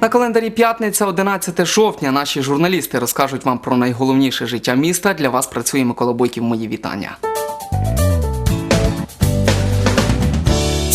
На календарі п'ятниця, 11 жовтня. Наші журналісти розкажуть вам про найголовніше життя міста. Для вас працює Микола Бойків. Мої вітання.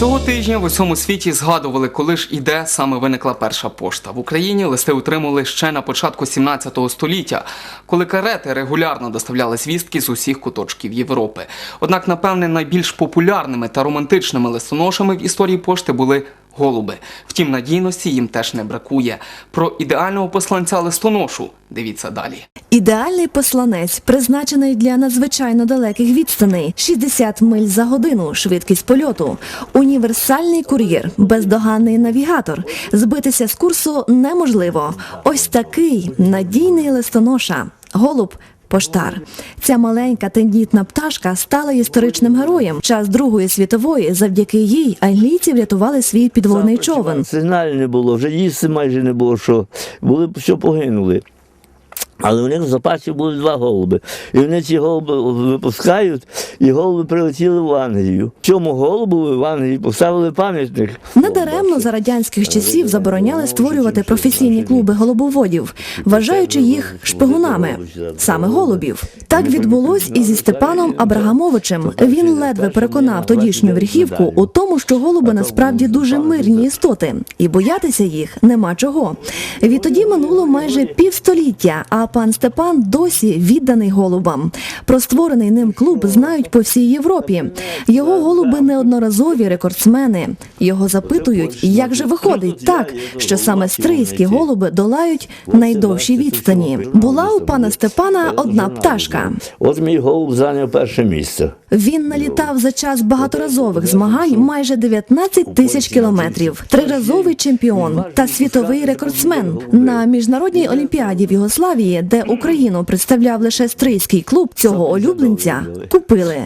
Цього тижня в усьому світі згадували, коли ж і де саме виникла перша пошта. В Україні листи отримали ще на початку 17 століття, коли карети регулярно доставляли звістки з усіх куточків Європи. Однак, напевне, найбільш популярними та романтичними листоношами в історії пошти були голуби. Втім, надійності їм теж не бракує. Про ідеального посланця листоношу дивіться далі. Ідеальний посланець призначений для надзвичайно далеких відстаней 60 миль за годину, швидкість польоту, універсальний кур'єр, бездоганний навігатор. Збитися з курсу неможливо. Ось такий надійний листоноша. Голуб. Поштар. Ця маленька тендітна пташка стала історичним героєм. Час Другої світової завдяки їй англійці врятували свій підводний човен. Сигналів не було, вже їсти майже не було що. Були що погинули. Але у них в запасі були два голуби. І вони ці голуби випускають, і голуби прилетіли в Англію. Цьому голубу в Англії поставили пам'ятник. Недаремно за радянських часів забороняли створювати професійні клуби голубоводів, вважаючи їх шпигунами, саме голубів. Так відбулось і зі Степаном Абрагамовичем. Він ледве переконав тодішню верхівку у тому, що голуби насправді дуже мирні істоти, і боятися їх нема чого. Відтоді минуло майже півстоліття, а пан Степан досі відданий голубам. Про створений ним клуб знають по всій Європі. Його голуби неодноразові рекордсмени. Його запитують, як же виходить так, що саме стрийські голуби долають найдовші відстані. Була у пана Степана одна пташка. От мій голуб зайняв перше місце. Він налітав за час багаторазових змагань майже 19 тисяч кілометрів. Триразовий чемпіон та світовий рекордсмен на міжнародній олімпіаді в Югославії, де Україну представляв лише стрийський клуб. Цього улюбленця купили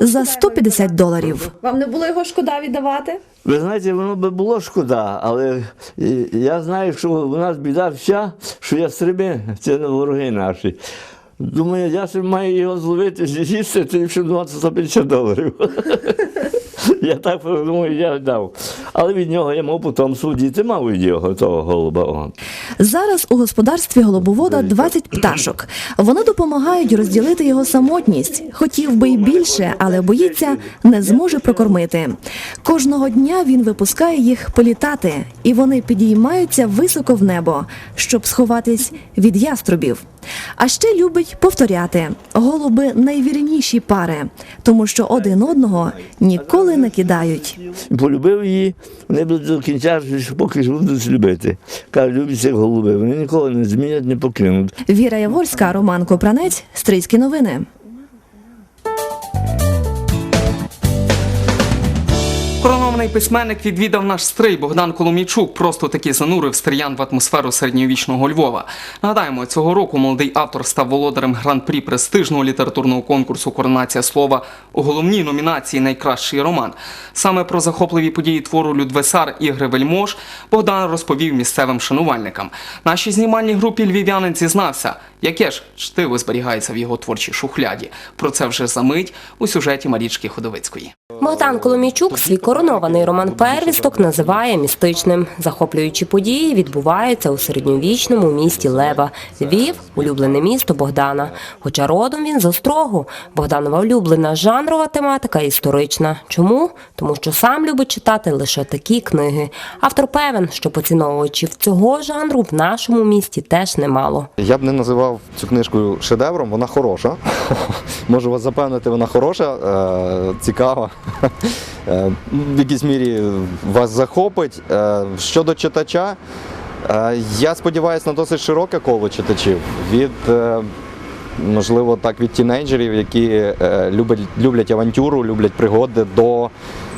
за 150 доларів. Вам не було його шкода віддавати? Ви знаєте, воно би було шкода, але е, я знаю, що у нас біда вся, що я стріби, це не вороги наші. Думаю, я ще маю його зловити, з'їсти, то якщо 20-150 доларів. Я так думаю, я дав. Але від нього я мав потім судити, мав від нього того голуба. Зараз у господарстві голубовода 20 пташок. Вони допомагають розділити його самотність. Хотів би й більше, але боїться, не зможе прокормити. Кожного дня він випускає їх політати, і вони підіймаються високо в небо, щоб сховатись від яструбів. А ще любить повторяти: голуби найвірніші пари, тому що один одного ніколи не кидають. Полюбив її, вони будуть до кінця, поки ж будуть любити. Кажуть, люблять голуби, вони ніколи не змінять, не покинуть. Віра Яворська, Роман Копранець, Стрийські новини. Коронований письменник відвідав наш стрий Богдан Коломійчук. Просто таки занурив стріян в атмосферу середньовічного Львова. Нагадаємо, цього року молодий автор став володарем гран-прі престижного літературного конкурсу Коронація слова у головній номінації Найкращий роман. Саме про захопливі події твору Людвесар Ігри Вельмож Богдан розповів місцевим шанувальникам. Нашій знімальній групі львів'янин зізнався, яке ж чтиво зберігається в його творчій шухляді. Про це вже за мить у сюжеті Марічки Ходовицької. Богдан Коломійчук свій коронований роман Первісток називає містичним. Захоплюючі події відбуваються у середньовічному місті Лева. Львів улюблене місто Богдана. Хоча родом він з Острогу. Богданова улюблена жанрова тематика історична. Чому? Тому що сам любить читати лише такі книги. Автор певен, що поціновувачів цього жанру в нашому місті теж немало. Я б не називав цю книжку шедевром, вона хороша. Можу вас запевнити, вона хороша, е, цікава. Е, В якійсь мірі вас захопить. Е, Щодо читача, е, я сподіваюся на досить широке коло читачів. Від, е, можливо, так, від тінейджерів, які е, люблять, люблять авантюру, люблять пригоди, до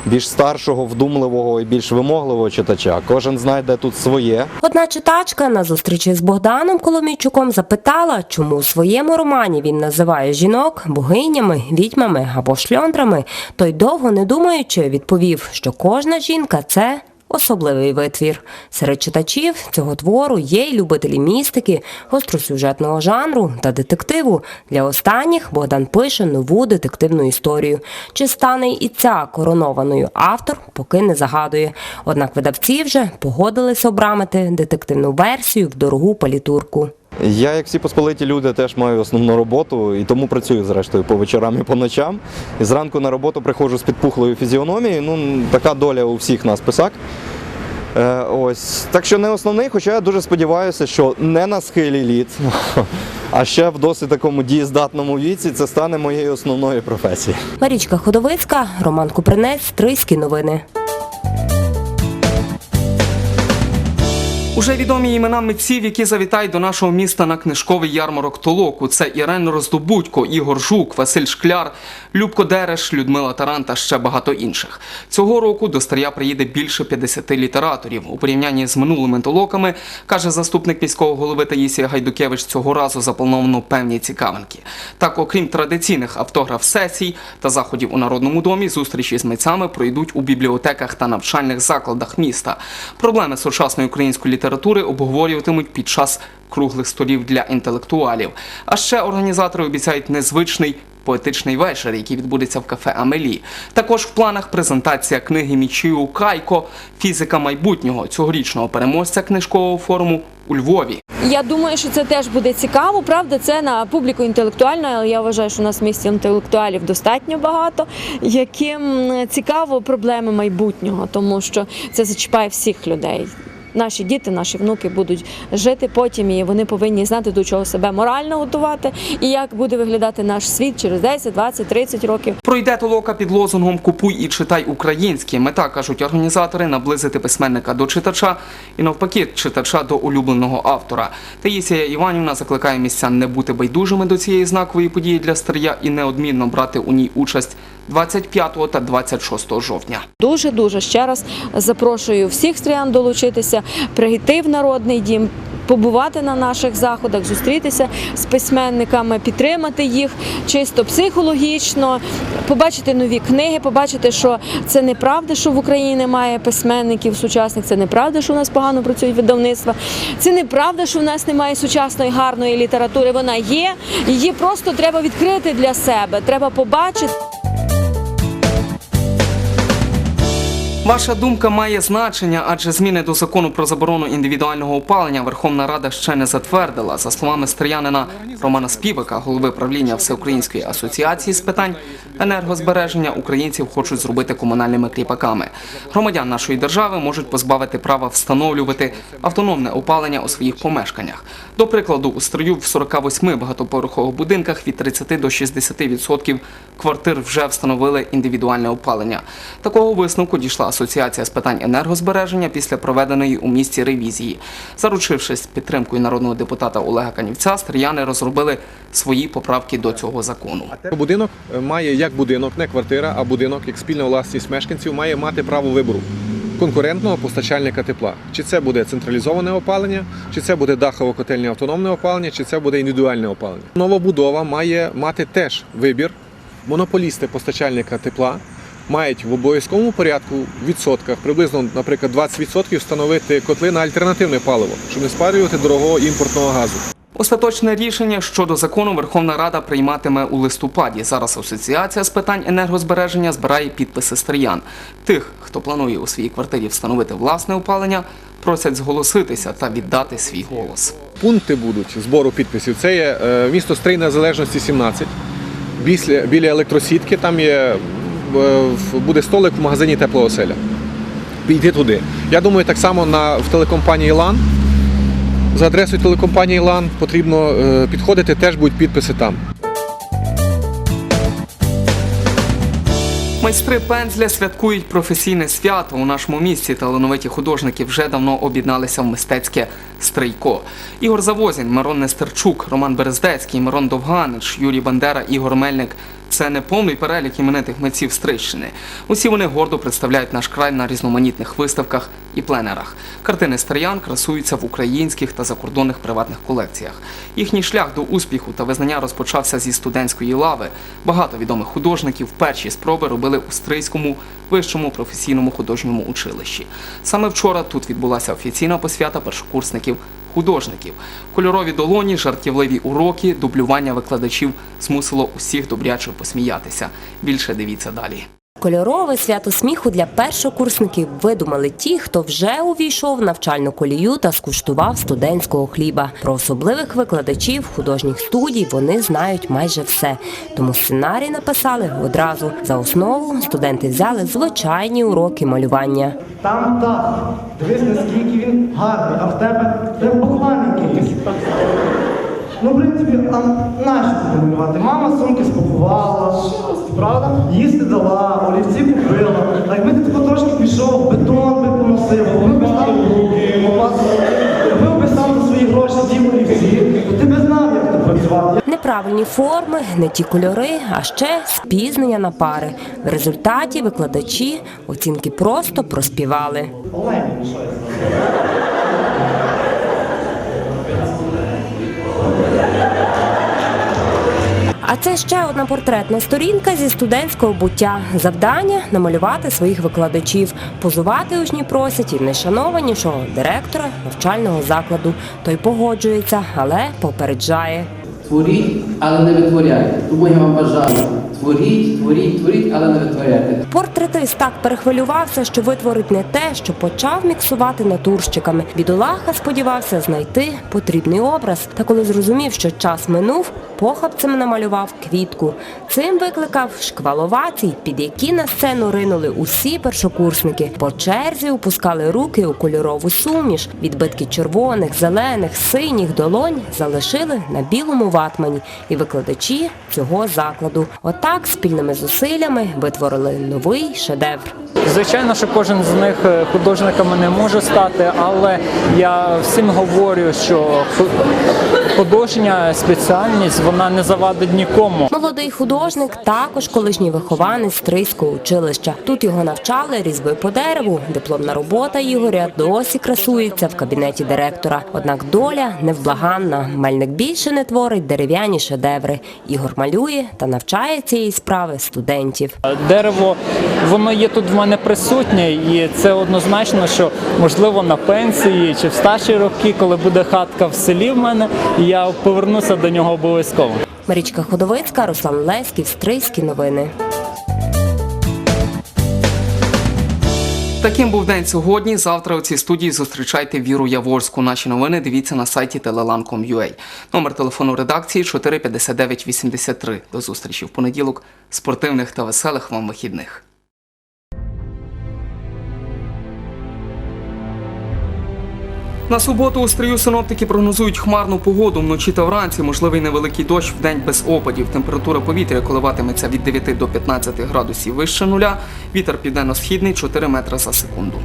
більш старшого, вдумливого і більш вимогливого читача. Кожен знайде тут своє. Одна читачка на зустрічі з Богданом Коломійчуком запитала, чому у своєму романі він називає жінок богинями, відьмами або шльондрами. Той довго не думаючи відповів, що кожна жінка це особливий витвір. Серед читачів цього твору є й любителі містики, гостросюжетного жанру та детективу. Для останніх Богдан пише нову детективну історію. Чи стане і ця коронованою автор, поки не загадує. Однак видавці вже погодились обрамити детективну версію в дорогу палітурку. Я, як всі посполиті люди, теж маю основну роботу і тому працюю зрештою по вечорам і по ночам. І зранку на роботу приходжу з підпухлою фізіономією. Ну, така доля у всіх нас писак. Е, ось. Так що не основний, хоча я дуже сподіваюся, що не на схилі літ, а ще в досить такому дієздатному віці це стане моєю основною професією. Марічка Ходовицька, Роман Купринець, Стрийські новини. Уже відомі імена митців, які завітають до нашого міста на книжковий ярмарок Толоку. Це Ірен Роздобудько, Ігор Жук, Василь Шкляр, Любко Дереш, Людмила Таран та ще багато інших. Цього року до Старя приїде більше 50 літераторів. У порівнянні з минулими толоками, каже заступник міського голови Таїсія Гайдукевич, цього разу заплановано певні цікавинки. Так, окрім традиційних автограф-сесій та заходів у Народному домі, зустрічі з митцями пройдуть у бібліотеках та навчальних закладах міста. Проблеми сучасної української літератури обговорюватимуть під час круглих столів для інтелектуалів. А ще організатори обіцяють незвичний. Поетичний вечір, який відбудеться в кафе Амелі. Також в планах презентація книги Мічію Кайко Фізика майбутнього цьогорічного переможця книжкового форуму у Львові. Я думаю, що це теж буде цікаво. Правда, це на публіку інтелектуальну, але я вважаю, що у нас в інтелектуалів достатньо багато, яким цікаво проблеми майбутнього, тому що це зачіпає всіх людей. Наші діти, наші внуки будуть жити потім, і вони повинні знати, до чого себе морально готувати, і як буде виглядати наш світ через 10, 20, 30 років. Пройде толока під лозунгом Купуй і читай українське. Мета кажуть організатори наблизити письменника до читача і навпаки читача до улюбленого автора. Таїсія Іванівна закликає містян не бути байдужими до цієї знакової події для старія і неодмінно брати у ній участь 25 та 26 жовтня. Дуже дуже ще раз запрошую всіх стріян долучитися, прийти в народний дім. Побувати на наших заходах, зустрітися з письменниками, підтримати їх чисто психологічно, побачити нові книги, побачити, що це неправда, що в Україні немає письменників сучасних, це неправда, що у нас погано працюють видавництва. Це неправда, що в нас немає сучасної гарної літератури. Вона є. Її просто треба відкрити для себе. Треба побачити. Ваша думка має значення, адже зміни до закону про заборону індивідуального опалення Верховна Рада ще не затвердила. За словами стріянина Романа Співака, голови правління Всеукраїнської асоціації з питань енергозбереження, українців хочуть зробити комунальними кріпаками. Громадян нашої держави можуть позбавити права встановлювати автономне опалення у своїх помешканнях. До прикладу, у строю в 48 багатоповерхових будинках від 30 до 60% квартир вже встановили індивідуальне опалення. Такого висновку дійшла асоціація з питань енергозбереження після проведеної у місті ревізії. Заручившись підтримкою народного депутата Олега Канівця, стріяни розробили свої поправки до цього закону. Будинок має як будинок, не квартира, а будинок як спільна власність мешканців має мати право вибору конкурентного постачальника тепла. Чи це буде централізоване опалення, чи це буде дахово котельне автономне опалення, чи це буде індивідуальне опалення. Новобудова має мати теж вибір. Монополісти постачальника тепла мають в обов'язковому порядку в відсотках, приблизно, наприклад, 20% встановити котли на альтернативне паливо, щоб не спалювати дорогого імпортного газу. Остаточне рішення щодо закону Верховна Рада прийматиме у листопаді. Зараз асоціація з питань енергозбереження збирає підписи стріян. Тих, хто планує у своїй квартирі встановити власне опалення, просять зголоситися та віддати свій голос. Пункти будуть збору підписів. Це є е, місто Стрий Незалежності 17. Біля, електросітки там є буде столик в магазині Тепла оселя. Підійти туди. Я думаю, так само на, в телекомпанії Лан. За адресою телекомпанії Лан потрібно е, підходити, теж будуть підписи там. Майстри пензля святкують професійне свято у нашому місті. Талановиті художники вже давно об'єдналися в мистецьке стрийко. Ігор Завозін, Мирон Нестерчук, Роман Берездецький, Мирон Довганич, Юрій Бандера, Ігор Мельник Це не повний перелік іменитих митців Стрийщини. Усі вони гордо представляють наш край на різноманітних виставках і пленерах. Картини Стриян красуються в українських та закордонних приватних колекціях. Їхній шлях до успіху та визнання розпочався зі студентської лави. Багато відомих художників перші спроби робили у Стрийському вищому професійному художньому училищі. Саме вчора тут відбулася офіційна посвята першокурсників художників. Кольорові долоні, жартівливі уроки, дублювання викладачів змусило усіх добряче посміятися. Більше дивіться далі. Кольорове свято сміху для першокурсників видумали ті, хто вже увійшов в навчальну колію та скуштував студентського хліба. Про особливих викладачів художніх студій вони знають майже все. Тому сценарій написали одразу. За основу студенти взяли звичайні уроки малювання. Там так. Дивись, наскільки він гарний, а в тебе в тебе якийсь. Ну, в принципі, а нащо тобі малювати? Мама сумки спакувала, правда? Їсти дала, Неправильні форми, не ті кольори, а ще спізнення на пари. В результаті викладачі оцінки просто проспівали. А це ще одна портретна сторінка зі студентського буття. Завдання намалювати своїх викладачів. Позувати учні просять і найшанованішого директора навчального закладу. Той погоджується, але попереджає. Творіть, але не витворяйте. Тому я вам бажаю. Творіть, творіть, творіть, але не витворяйте. Портретист так перехвилювався, що витворить не те, що почав міксувати натурщиками. Бідолаха сподівався знайти потрібний образ. Та коли зрозумів, що час минув, похапцем намалював квітку. Цим викликав шкваловацій, під які на сцену ринули усі першокурсники. По черзі опускали руки у кольорову суміш. Відбитки червоних, зелених, синіх долонь залишили на білому ватмані і викладачі цього закладу. Отак спільними зусиллями витворили новий шедевр. Звичайно, що кожен з них е, художниками не може стати, але я всім говорю, що ху- художня спеціальність вона не завадить нікому. Молодий художник також колишній вихованець Стрийського училища. Тут його навчали різьби по дереву. Дипломна робота Ігоря досі красується в кабінеті директора. Однак доля невблаганна. Мельник більше не творить дерев'яні шедеври. Ігор малює та навчає цієї справи студентів. Дерево воно є тут в мене присутнє, і це однозначно, що можливо на пенсії чи в старші роки, коли буде хатка в селі в мене, я повернуся до нього обов'язково. Марічка Ходовицька, Руслан Леськів, Стрийські новини. Таким був день сьогодні. Завтра у цій студії зустрічайте Віру Яворську. Наші новини дивіться на сайті telelan.com.ua. Номер телефону редакції 45983. До зустрічі в понеділок. Спортивних та веселих вам вихідних. На суботу у стрію синоптики прогнозують хмарну погоду вночі та вранці, можливий невеликий дощ в день без опадів. Температура повітря коливатиметься від 9 до 15 градусів вище нуля. Вітер південно-східний 4 метри за секунду.